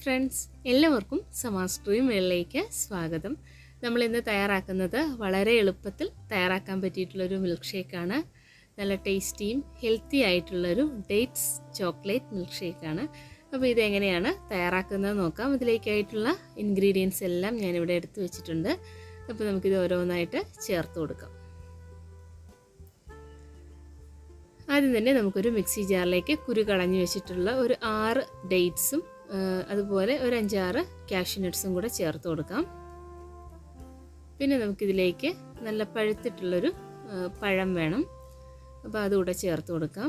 Friends എല്ലാവർക്കും സമാസ്ട്രീം മേളിലേക്ക് സ്വാഗതം. നമ്മൾ ഇന്ന് തയ്യാറാക്കുന്നത് വളരെ എളുപ്പത്തിൽ തയ്യാറാക്കാൻ പറ്റിയിട്ടുള്ളൊരു മിൽക്ക് ഷേക്കാണ് നല്ല ടേസ്റ്റിയും ഹെൽത്തി ആയിട്ടുള്ളൊരു ഡേറ്റ്സ് ചോക്ലേറ്റ് മിൽക്ക് ഷേക്കാണ് അപ്പോൾ ഇതെങ്ങനെയാണ് തയ്യാറാക്കുന്നത് നോക്കാം. ഇതിലേക്കായിട്ടുള്ള ഇൻഗ്രീഡിയൻസ് എല്ലാം ഞാനിവിടെ എടുത്തു വെച്ചിട്ടുണ്ട്. അപ്പോൾ നമുക്കിത് ഓരോന്നായിട്ട് ചേർത്ത് കൊടുക്കാം. ആദ്യം തന്നെ നമുക്കൊരു മിക്സി ജാറിലേക്ക് കുരു കളഞ്ഞു വെച്ചിട്ടുള്ള ഒരു ആറ് ഡേറ്റ്സും അതുപോലെ ഒരു അഞ്ചാറ് കാഷ്യൂ നട്ട്സും കൂടെ ചേർത്ത് കൊടുക്കാം. പിന്നെ നമുക്കിതിലേക്ക് നല്ല പഴുത്തിട്ടുള്ളൊരു പഴം വേണം. അപ്പോൾ അതുകൂടെ ചേർത്ത് കൊടുക്കാം.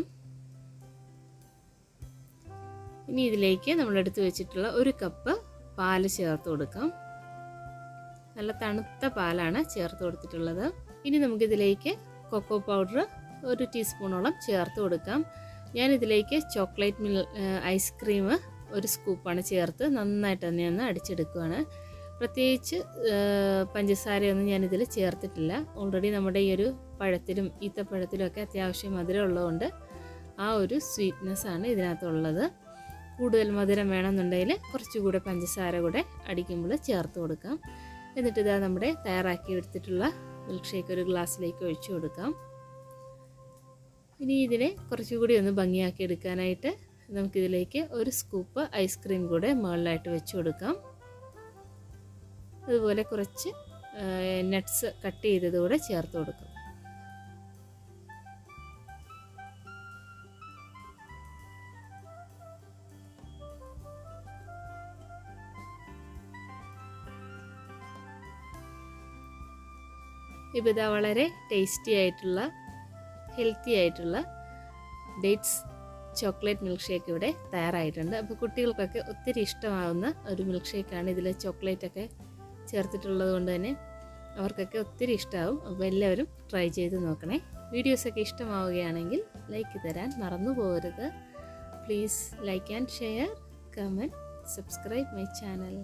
ഇനി ഇതിലേക്ക് നമ്മളെടുത്ത് വെച്ചിട്ടുള്ള ഒരു കപ്പ് പാൽ ചേർത്ത് കൊടുക്കാം. നല്ല തണുത്ത പാലാണ് ചേർത്ത് കൊടുത്തിട്ടുള്ളത്. ഇനി നമുക്കിതിലേക്ക് കൊക്കോ പൗഡർ ഒരു ടീസ്പൂണോളം ചേർത്ത് കൊടുക്കാം. ഞാനിതിലേക്ക് ചോക്ലേറ്റ് മിൽ ഐസ്ക്രീം ഒരു സ്കൂപ്പാണ് ചേർത്ത് നന്നായിട്ട് തന്നെ ഒന്ന് അടിച്ചെടുക്കുകയാണ് പ്രത്യേകിച്ച് പഞ്ചസാരയൊന്നും ഞാനിതിൽ ചേർത്തിട്ടില്ല. ഓൾറെഡി നമ്മുടെ ഈ ഒരു പഴത്തിലും ഈത്തപ്പഴത്തിലും ഒക്കെ അത്യാവശ്യം മധുരം ഉള്ളതുകൊണ്ട് ആ ഒരു സ്വീറ്റ്നെസ്സാണ് ഇതിനകത്തുള്ളത്. കൂടുതൽ മധുരം വേണമെന്നുണ്ടെങ്കിൽ കുറച്ചുകൂടെ പഞ്ചസാര കൂടെ അടിക്കുമ്പോൾ ചേർത്ത് കൊടുക്കാം. എന്നിട്ട് ഇതാ നമ്മുടെ തയ്യാറാക്കി എടുത്തിട്ടുള്ള മിൽക്ക് ഷേക്ക് ഒരു ഗ്ലാസ്സിലേക്ക് ഒഴിച്ചു കൊടുക്കാം. ഇനി ഇതിനെ കുറച്ചുകൂടി ഒന്ന് ഭംഗിയാക്കി എടുക്കാനായിട്ട് നമുക്കിതിലേക്ക് ഒരു സ്കൂപ്പ് ഐസ്ക്രീം കൂടെ മുകളിലായിട്ട് വെച്ച് കൊടുക്കാം. അതുപോലെ കുറച്ച് നട്ട്സ് കട്ട് ചെയ്തത് കൂടെ ചേർത്ത് കൊടുക്കാം. ഇപ്പോൾ ഇതാ വളരെ ടേസ്റ്റി ആയിട്ടുള്ള ഹെൽത്തി ആയിട്ടുള്ള ഡേറ്റ്സ് ചോക്ലേറ്റ് മിൽക്ക് ഷേക്ക് ഇവിടെ തയ്യാറായിട്ടുണ്ട്. അപ്പോൾ കുട്ടികൾക്കൊക്കെ ഒത്തിരി ഇഷ്ടമാവുന്ന ഒരു മിൽക്ക് ഷേക്കാണ് ഇതിൽ ചോക്ലേറ്റൊക്കെ ചേർത്തിട്ടുള്ളത് കൊണ്ട് തന്നെ അവർക്കൊക്കെ ഒത്തിരി ഇഷ്ടമാവും അപ്പോൾ എല്ലാവരും ട്രൈ ചെയ്ത് നോക്കണേ. വീഡിയോസൊക്കെ ഇഷ്ടമാവുകയാണെങ്കിൽ ലൈക്ക് തരാൻ മറന്നു പോകരുത്. Please like and share comment subscribe my channel